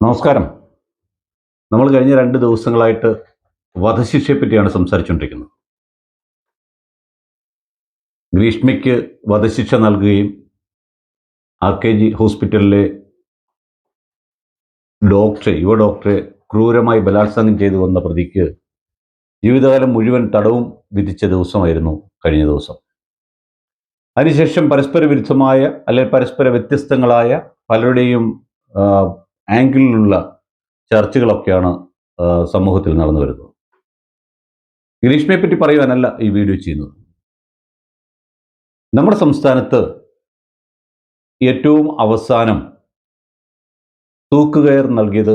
നമസ്കാരം. നമ്മൾ കഴിഞ്ഞ രണ്ട് ദിവസങ്ങളായിട്ട് വധശിക്ഷയെ പറ്റിയാണ് സംസാരിച്ചുകൊണ്ടിരിക്കുന്നത്. ഗ്രീഷ്മയ്ക്ക് വധശിക്ഷ നൽകുകയും ആർ കെ ജി ഹോസ്പിറ്റലിലെ ഡോക്ടറെ യുവ ഡോക്ടറെ ക്രൂരമായി ബലാത്സംഗം ചെയ്തു വന്ന പ്രതിക്ക് ജീവിതകാലം മുഴുവൻ തടവും വിധിച്ച ദിവസമായിരുന്നു കഴിഞ്ഞ ദിവസം. അതിനുശേഷം പരസ്പര വിരുദ്ധമായ അല്ലെങ്കിൽ പരസ്പര വ്യത്യസ്തങ്ങളായ പലരുടെയും ആംഗിളിലുള്ള ചർച്ചകളൊക്കെയാണ് സമൂഹത്തിൽ നടന്നു വരുന്നത്. ഗിരീഷ്മയെ പറ്റി പറയുവാനല്ല ഈ വീഡിയോ ചെയ്യുന്നത്. നമ്മുടെ സംസ്ഥാനത്ത് ഏറ്റവും അവസാനം തൂക്കുകയർ നൽകിയത്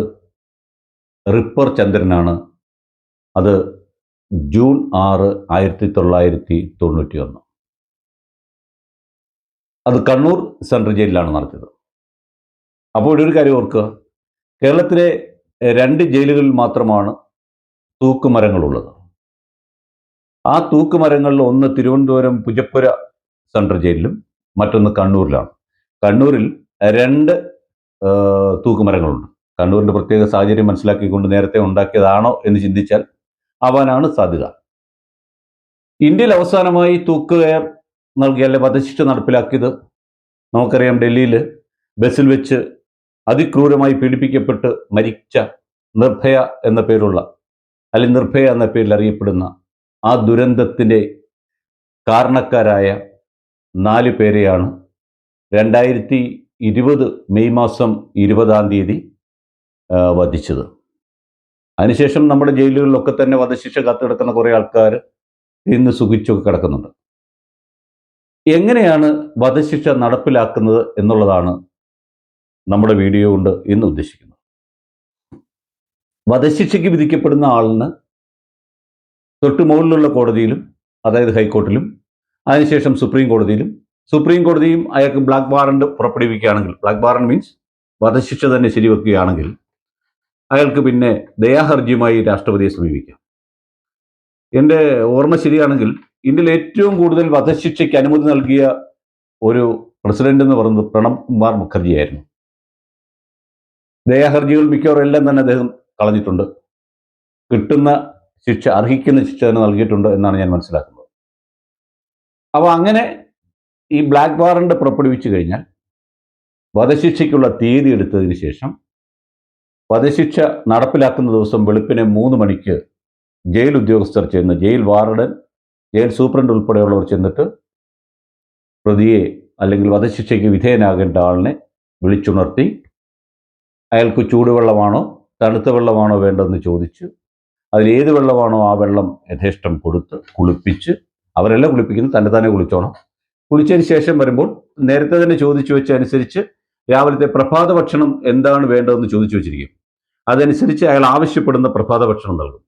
റിപ്പർ ചന്ദ്രനാണ്. അത് ജൂൺ ആറ് ആയിരത്തി തൊള്ളായിരത്തി തൊണ്ണൂറ്റി ഒന്ന് അത് കണ്ണൂർ സെൻട്രൽ ജയിലിലാണ് നടത്തിയത്. അപ്പോൾ ഒരു കാര്യം ഓർക്കുക. കേരളത്തിലെ രണ്ട് ജയിലുകളിൽ മാത്രമാണ് തൂക്കുമരങ്ങളുള്ളത്. ആ തൂക്കുമരങ്ങളിൽ ഒന്ന് തിരുവനന്തപുരം പുജപ്പുര സെൻട്രൽ ജയിലിലും മറ്റൊന്ന് കണ്ണൂരിലാണ്. കണ്ണൂരിൽ രണ്ട് തൂക്കുമരങ്ങളുണ്ട്. കണ്ണൂരിന്റെ പ്രത്യേക സാഹചര്യം മനസ്സിലാക്കിക്കൊണ്ട് നേരത്തെ ഉണ്ടാക്കിയതാണോ എന്ന് ചിന്തിച്ചാൽ ആവാനാണ് സാധ്യത. ഇന്ത്യയിൽ അവസാനമായി തൂക്കുകയർ നൽകിയ അല്ലെ വധശിക്ഷ നടപ്പിലാക്കിയത് നമുക്കറിയാം ഡൽഹിയിൽ ബസ്സിൽ വെച്ച് അതിക്രൂരമായി പീഡിപ്പിക്കപ്പെട്ട് മരിച്ച നിർഭയ എന്ന പേരുള്ള അല്ലെങ്കിൽ നിർഭയ എന്ന പേരിൽ അറിയപ്പെടുന്ന ആ ദുരന്തത്തിന്റെ കാരണക്കാരായ നാല് പേരെയാണ്. രണ്ടായിരത്തി ഇരുപത് മെയ് മാസം ഇരുപതാം തീയതി വധിച്ചത്. അതിനുശേഷം നമ്മുടെ ജയിലുകളിലൊക്കെ തന്നെ വധശിക്ഷ കാത്തുകിടക്കുന്ന കുറേ ആൾക്കാർ ഇന്ന് സുഖിച്ചൊക്കെ കിടക്കുന്നുണ്ട്. എങ്ങനെയാണ് വധശിക്ഷ നടപ്പിലാക്കുന്നത് എന്നുള്ളതാണ് നമ്മുടെ വീഡിയോ കൊണ്ട് ഇന്ന് ഉദ്ദേശിക്കുന്നു. വധശിക്ഷയ്ക്ക് വിധിക്കപ്പെടുന്ന ആളിന് തൊട്ട് മുകളിലുള്ള കോടതിയിലും അതായത് ഹൈക്കോർട്ടിലും അതിനുശേഷം സുപ്രീം കോടതിയിലും സുപ്രീം കോടതിയും അയാൾക്ക് ബ്ലാക്ക് വാറണ്ട് പുറപ്പെടുവിക്കുകയാണെങ്കിൽ ബ്ലാക്ക് വാറണ്ട് മീൻസ് വധശിക്ഷ തന്നെ ശരിവെക്കുകയാണെങ്കിൽ അയാൾക്ക് പിന്നെ ദയാഹർജിയുമായി രാഷ്ട്രപതിയെ സമീപിക്കാം. എന്റെ ഓർമ്മ ശരിയാണെങ്കിൽ ഇന്ത്യയിൽ ഏറ്റവും കൂടുതൽ വധശിക്ഷയ്ക്ക് അനുമതി നൽകിയ ഒരു പ്രസിഡന്റ് എന്ന് പറയുന്നത് പ്രണബ് കുമാർ മുഖർജിയായിരുന്നു. ദയാഹർജികൾ മിക്കവാറും എല്ലാം തന്നെ അദ്ദേഹം കളഞ്ഞിട്ടുണ്ട്. കിട്ടുന്ന ശിക്ഷ അർഹിക്കുന്ന ശിക്ഷ തന്നെ നൽകിയിട്ടുണ്ട് എന്നാണ് ഞാൻ മനസ്സിലാക്കുന്നത്. അപ്പോൾ അങ്ങനെ ഈ ബ്ലാക്ക് വാറണ്ട് പുറപ്പെടുവിച്ചു കഴിഞ്ഞാൽ വധശിക്ഷയ്ക്കുള്ള തീയതി എടുത്തതിന് ശേഷം വധശിക്ഷ നടപ്പിലാക്കുന്ന ദിവസം വെളുപ്പിനെ മൂന്ന് മണിക്ക് ജയിൽ ഉദ്യോഗസ്ഥർ ചെന്ന് ജയിൽ വാർഡൻ ജയിൽ സൂപ്രണ്ട് ഉൾപ്പെടെയുള്ളവർ ചെന്നിട്ട് പ്രതിയെ അല്ലെങ്കിൽ വധശിക്ഷയ്ക്ക് വിധേയനാകേണ്ട ആളിനെ വിളിച്ചുണർത്തി അയാൾക്ക് ചൂടുവെള്ളമാണോ തണുത്ത വെള്ളമാണോ വേണ്ടതെന്ന് ചോദിച്ച്. അതിലേത് വെള്ളമാണോ ആ വെള്ളം യഥേഷ്ടം കൊടുത്ത് കുളിപ്പിച്ച് അവരെല്ലാം കുളിപ്പിക്കുന്നു തന്നെ തന്നെ കുളിച്ചോണം. കുളിച്ചതിന് ശേഷം വരുമ്പോൾ നേരത്തെ തന്നെ ചോദിച്ചു വെച്ചനുസരിച്ച് രാവിലത്തെ പ്രഭാത ഭക്ഷണം എന്താണ് വേണ്ടതെന്ന് ചോദിച്ചു വെച്ചിരിക്കും. അതനുസരിച്ച് അയാൾ ആവശ്യപ്പെടുന്ന പ്രഭാത ഭക്ഷണം നൽകും.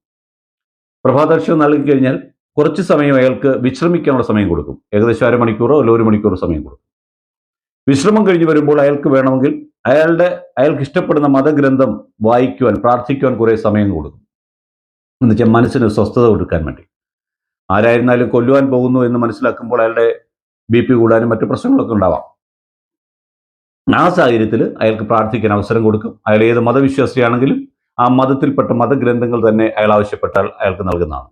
പ്രഭാത ഭക്ഷണം നൽകി കഴിഞ്ഞാൽ കുറച്ച് സമയം അയാൾക്ക് വിശ്രമിക്കാനുള്ള സമയം കൊടുക്കും. ഏകദേശം അരമണിക്കൂറോ അല്ല ഒരു മണിക്കൂറോ സമയം കൊടുക്കും. വിശ്രമം കഴിഞ്ഞ് വരുമ്പോൾ അയാൾക്ക് വേണമെങ്കിൽ അയാളുടെ അയാൾക്ക് ഇഷ്ടപ്പെടുന്ന മതഗ്രന്ഥം വായിക്കുവാൻ പ്രാർത്ഥിക്കുവാൻ കുറേ സമയം കൊടുക്കും. എന്നുവെച്ചാൽ മനസ്സിന് സ്വസ്ഥത കൊടുക്കാൻ വേണ്ടി. ആരായിരുന്നാലും കൊല്ലുവാൻ പോകുന്നു എന്ന് മനസ്സിലാക്കുമ്പോൾ അയാളുടെ ബി പി കൂടാനും മറ്റു പ്രശ്നങ്ങളൊക്കെ ഉണ്ടാവാം. ആ സാഹചര്യത്തിൽ അയാൾക്ക് പ്രാർത്ഥിക്കാൻ അവസരം കൊടുക്കും. അയാൾ ഏത് മതവിശ്വാസിയാണെങ്കിലും ആ മതത്തിൽപ്പെട്ട മതഗ്രന്ഥങ്ങൾ തന്നെ അയാൾ ആവശ്യപ്പെട്ടാൽ അയാൾക്ക് നൽകുന്നതാണ്.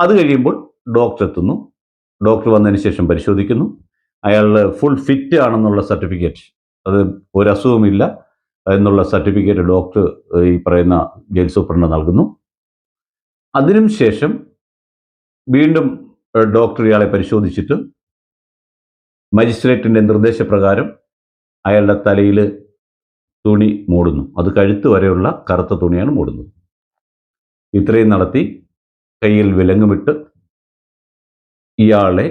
അത് കഴിയുമ്പോൾ ഡോക്ടർ എത്തുന്നു. ഡോക്ടർ വന്നതിന് ശേഷം പരിശോധിക്കുന്നു. അയാൾ ഫുൾ ഫിറ്റ് ആണെന്നുള്ള സർട്ടിഫിക്കറ്റ് അത് ഒരസുഖമില്ല എന്നുള്ള സർട്ടിഫിക്കറ്റ് ഡോക്ടർ ഈ പറയുന്ന ജയിൽ സൂപ്രണ്ട് നൽകുന്നു. അതിനും ശേഷം വീണ്ടും ഡോക്ടർ ഇയാളെ പരിശോധിച്ചിട്ട് മജിസ്ട്രേറ്റിന്റെ നിർദ്ദേശപ്രകാരം അയാളുടെ തലയിൽ തുണി മൂടുന്നു. അത് കഴുത്ത് വരെയുള്ള കറുത്ത തുണിയാണ് മൂടുന്നത്. ഇത്രയും നടത്തി കയ്യിൽ വിലങ്ങുമിട്ട് ഇയാളെ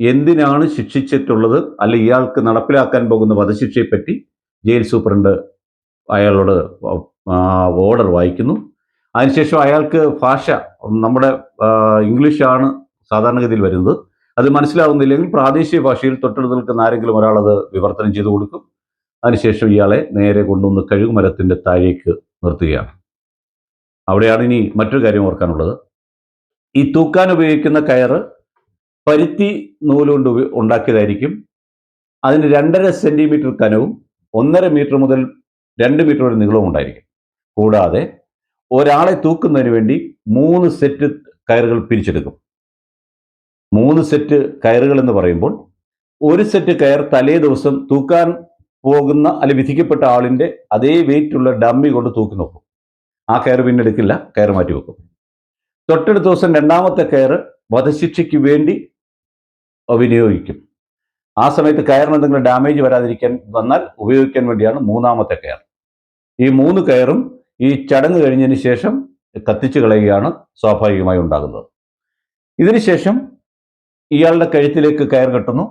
എന്തിനാണ് ശിക്ഷിച്ചിട്ടുള്ളത്? അല്ല ഇയാൾക്ക് നടപ്പിലാക്കാൻ പോകുന്ന വധശിക്ഷയെപ്പറ്റി ജയിൽ സൂപ്രണ്ട് അയാളോട് ഓർഡർ വായിക്കുന്നു. അതിനുശേഷം അയാൾക്ക് ഭാഷ നമ്മുടെ ഇംഗ്ലീഷാണ് സാധാരണഗതിയിൽ വരുന്നത്. അത് മനസ്സിലാവുന്നില്ലെങ്കിൽ പ്രാദേശിക ഭാഷയിൽ തൊട്ടടുത്ത് നിൽക്കുന്ന ആരെങ്കിലും ഒരാളത് വിവർത്തനം ചെയ്തു കൊടുക്കും. അതിനുശേഷം ഇയാളെ നേരെ കൊണ്ടുവന്ന് കഴുകുമരത്തിന്റെ താഴേക്ക് നിർത്തുകയാണ്. അവിടെയാണ് ഇനി മറ്റൊരു കാര്യം ഓർക്കാനുള്ളത്. ഈ തൂക്കാൻ ഉപയോഗിക്കുന്ന കയറ് പരുത്തി നൂലുകൊണ്ട് ഉണ്ടാക്കിയതായിരിക്കും. അതിന് രണ്ടര സെന്റിമീറ്റർ കനവും ഒന്നര മീറ്റർ മുതൽ രണ്ട് മീറ്റർ വരെ നീളവും ഉണ്ടായിരിക്കും. കൂടാതെ ഒരാളെ തൂക്കുന്നതിന് വേണ്ടി മൂന്ന് സെറ്റ് കയറുകൾ പിരിച്ചെടുക്കും. മൂന്ന് സെറ്റ് കയറുകൾ എന്ന് പറയുമ്പോൾ ഒരു സെറ്റ് കയർ തലേ ദിവസം തൂക്കാൻ പോകുന്ന അല്ലെ വിധിക്കപ്പെട്ട ആളിന്റെ അതേ വെയിറ്റ് ഉള്ള ഡമ്മി കൊണ്ട് തൂക്കി നോക്കും. ആ കയർ പിന്നെ എടുക്കില്ല കയർ മാറ്റി വെക്കും. തൊട്ടടുത്ത ദിവസം രണ്ടാമത്തെ കയർ വധശിക്ഷയ്ക്ക് വേണ്ടി വിനിയോഗിക്കും ആ സമയത്ത് കയറിന് എന്തെങ്കിലും ഡാമേജ് വരാതിരിക്കാൻ വന്നാൽ ഉപയോഗിക്കാൻ വേണ്ടിയാണ് മൂന്നാമത്തെ കയർ. ഈ മൂന്ന് കയറും ഈ ചടങ്ങ് കഴിഞ്ഞതിന് ശേഷം കത്തിച്ചു കളയുകയാണ് സ്വാഭാവികമായി ഉണ്ടാകുന്നത്. ഇതിനുശേഷം ഇയാളുടെ കഴുത്തിലേക്ക് കയർ കെട്ടുന്നു.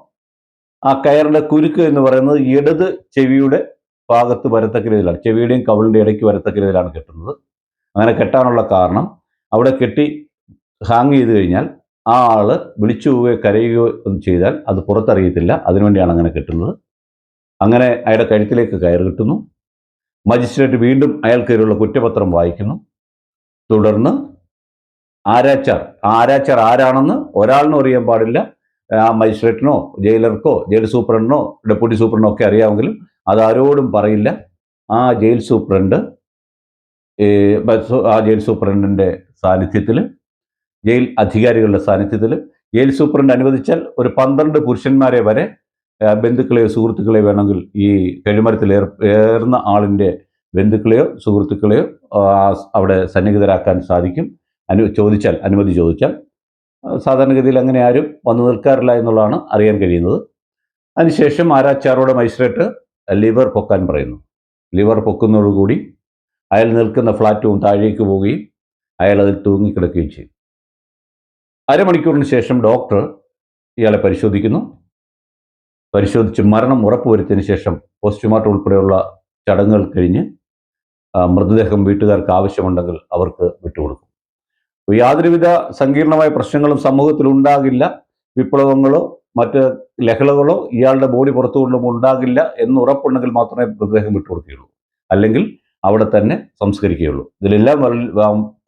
ആ കയറിന്റെ കുരുക്ക് എന്ന് പറയുന്നത് ഇടത് ചെവിയുടെ ഭാഗത്ത് വരത്തക്ക രീതിയിലാണ് ചെവിയുടെയും കവളിന്റെ ഇടയ്ക്ക് വരത്തക്ക രീതിയിലാണ് കെട്ടുന്നത്. അങ്ങനെ കെട്ടാനുള്ള കാരണം അവിടെ കെട്ടി ഹാങ് ചെയ്ത് കഴിഞ്ഞാൽ ആ ആൾ വിളിച്ചു പോവുകയോ കരയുകയോ ഒന്നും ചെയ്താൽ അത് പുറത്തറിയത്തില്ല. അതിനുവേണ്ടിയാണ് അങ്ങനെ കെട്ടുന്നത്. അങ്ങനെ അയാളുടെ കഴുത്തിലേക്ക് കയറി കിട്ടുന്നു. മജിസ്ട്രേറ്റ് വീണ്ടും അയാൾക്കെതിരെയുള്ള കുറ്റപത്രം വായിക്കുന്നു. തുടർന്ന് ആരാച്ചാർ ആരാച്ചാർ ആരാണെന്ന് ഒരാളിനും അറിയാൻ പാടില്ല. ആ മജിസ്ട്രേറ്റിനോ ജയിലർക്കോ ജയിൽ സൂപ്രണ്ടിനോ ഡെപ്യൂട്ടി സൂപ്രണ്ടിനോ ഒക്കെ അറിയാമെങ്കിലും അത് ആരോടും പറയില്ല. ആ ജയിൽ സൂപ്രണ്ട് ആ ജയിൽ സൂപ്രണ്ടിന്റെ സാന്നിധ്യത്തിൽ ജയിൽ അധികാരികളുടെ സാന്നിധ്യത്തിൽ ജയിൽ സൂപ്രണ്ട് അനുവദിച്ചാൽ ഒരു പന്ത്രണ്ട് പുരുഷന്മാരെ വരെ ബന്ധുക്കളെയോ സുഹൃത്തുക്കളെയോ വേണമെങ്കിൽ ഈ കഴിമരത്തിൽ ഏർ ഏറുന്ന ആളിന്റെ ബന്ധുക്കളെയോ സുഹൃത്തുക്കളെയോ അവിടെ സന്നിഹിതരാക്കാൻ സാധിക്കും. അനു ചോദിച്ചാൽ അനുമതി ചോദിച്ചാൽ. സാധാരണഗതിയിൽ അങ്ങനെ ആരും വന്നു നിൽക്കാറില്ല എന്നുള്ളതാണ് അറിയാൻ കഴിയുന്നത്. അതിനുശേഷം ആരാച്ചാറോടെ മജിസ്ട്രേറ്റ് ലിവർ പൊക്കാൻ പറയുന്നു. ലിവർ പൊക്കുന്നതോടുകൂടി അയാൾ നിൽക്കുന്ന ഫ്ലാറ്റും താഴേക്ക് പോവുകയും അയാൾ അതിൽ തൂങ്ങിക്കിടക്കുകയും ചെയ്യും. അരമണിക്കൂറിന് ശേഷം ഡോക്ടർ ഇയാളെ പരിശോധിക്കുന്നു. പരിശോധിച്ച് മരണം ഉറപ്പുവരുത്തിയതിന് ശേഷം പോസ്റ്റ്മോർട്ടം ഉൾപ്പെടെയുള്ള ചടങ്ങുകൾ കഴിഞ്ഞ് മൃതദേഹം വീട്ടുകാർക്ക് ആവശ്യമുണ്ടെങ്കിൽ അവർക്ക് വിട്ടുകൊടുക്കും. യാതൊരുവിധ സങ്കീർണമായ പ്രശ്നങ്ങളും സമൂഹത്തിൽ ഉണ്ടാകില്ല. വിപ്ലവങ്ങളോ മറ്റ് ലഹളകളോ ഇയാളുടെ ബോഡി പുറത്തുകൊണ്ടും ഉണ്ടാകില്ല എന്ന് ഉറപ്പുണ്ടെങ്കിൽ മാത്രമേ മൃതദേഹം വിട്ടുകൊടുക്കുകയുള്ളൂ. അല്ലെങ്കിൽ അവിടെ തന്നെ സംസ്കരിക്കുകയുള്ളൂ. ഇതിലെല്ലാം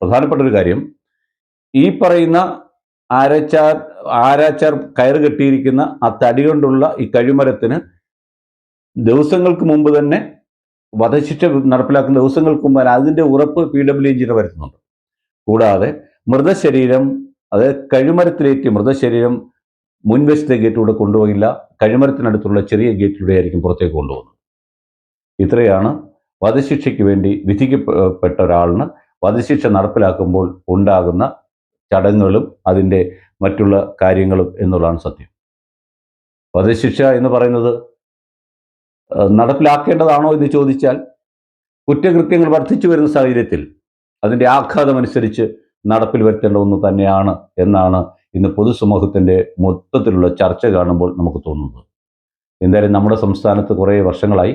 പ്രധാനപ്പെട്ട ഒരു കാര്യം ഈ പറയുന്ന ആരച്ചാർ ആരാച്ചാർ കയറ് കെട്ടിയിരിക്കുന്ന ആ തടി കൊണ്ടുള്ള ഈ കഴിമരത്തിന് ദിവസങ്ങൾക്ക് മുമ്പ് തന്നെ വധശിക്ഷ നടപ്പിലാക്കുന്ന ദിവസങ്ങൾക്ക് മുമ്പ് അതിന്റെ ഉറപ്പ് പി ഡബ്ല്യു എഞ്ചിന് വരുത്തുന്നുണ്ട്. കൂടാതെ മൃതശരീരം അതായത് കഴിമരത്തിലേക്ക് മൃതശരീരം മുൻവശത്തെ ഗേറ്റിലൂടെ കൊണ്ടുപോകില്ല. കഴിമരത്തിനടുത്തുള്ള ചെറിയ ഗേറ്റിലൂടെ ആയിരിക്കും പുറത്തേക്ക് കൊണ്ടുപോകുന്നത്. ഇത്രയാണ് വധശിക്ഷയ്ക്ക് വേണ്ടി വിധിക്കപ്പെട്ട ഒരാളിന് വധശിക്ഷ നടപ്പിലാക്കുമ്പോൾ ഉണ്ടാകുന്ന ചടങ്ങുകളും അതിന്റെ മറ്റുള്ള കാര്യങ്ങളും എന്നുള്ളതാണ് സത്യം. വധശിക്ഷ എന്ന് പറയുന്നത് നടപ്പിലാക്കേണ്ടതാണോ എന്ന് ചോദിച്ചാൽ കുറ്റകൃത്യങ്ങൾ വർദ്ധിച്ചു വരുന്ന സാഹചര്യത്തിൽ അതിന്റെ ആഘാതമനുസരിച്ച് നടപ്പിൽ വരുത്തേണ്ട ഒന്ന് തന്നെയാണ് എന്നാണ് ഇന്ന് പൊതുസമൂഹത്തിന്റെ മൊത്തത്തിലുള്ള ചർച്ച കാണുമ്പോൾ നമുക്ക് തോന്നുന്നത്. എന്തായാലും നമ്മുടെ സംസ്ഥാനത്ത് കുറേ വർഷങ്ങളായി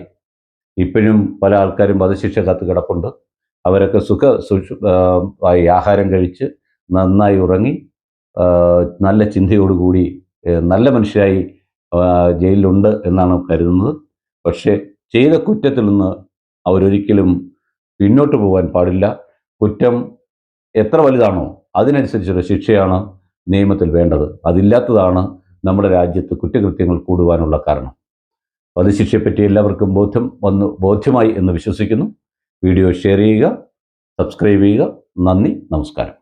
ഇപ്പോഴും പല ആൾക്കാരും വധശിക്ഷ കത്ത് കിടപ്പുണ്ട്. അവരൊക്കെ സുഖ ആഹാരം കഴിച്ച് നന്നായി ഉറങ്ങി നല്ല ചിന്തയോടുകൂടി നല്ല മനുഷ്യരായി ജയിലിലുണ്ട് എന്നാണ് കരുതുന്നത്. പക്ഷേ ചെയ്ത കുറ്റത്തിൽ നിന്ന് അവരൊരിക്കലും പിന്നോട്ട് പോകാൻ പാടില്ല. കുറ്റം എത്ര വലുതാണോ അതിനനുസരിച്ചുള്ള ശിക്ഷയാണ് നിയമത്തിൽ വേണ്ടത്. അതില്ലാത്തതാണ് നമ്മുടെ രാജ്യത്ത് കുറ്റകൃത്യങ്ങൾ കൂടുവാനുള്ള കാരണം. വധശിക്ഷയെപ്പറ്റി എല്ലാവർക്കും ബോധ്യം വന്നു ബോധ്യമായി എന്ന് വിശ്വസിക്കുന്നു. വീഡിയോ ഷെയർ ചെയ്യുക സബ്സ്ക്രൈബ് ചെയ്യുക. നന്ദി നമസ്കാരം.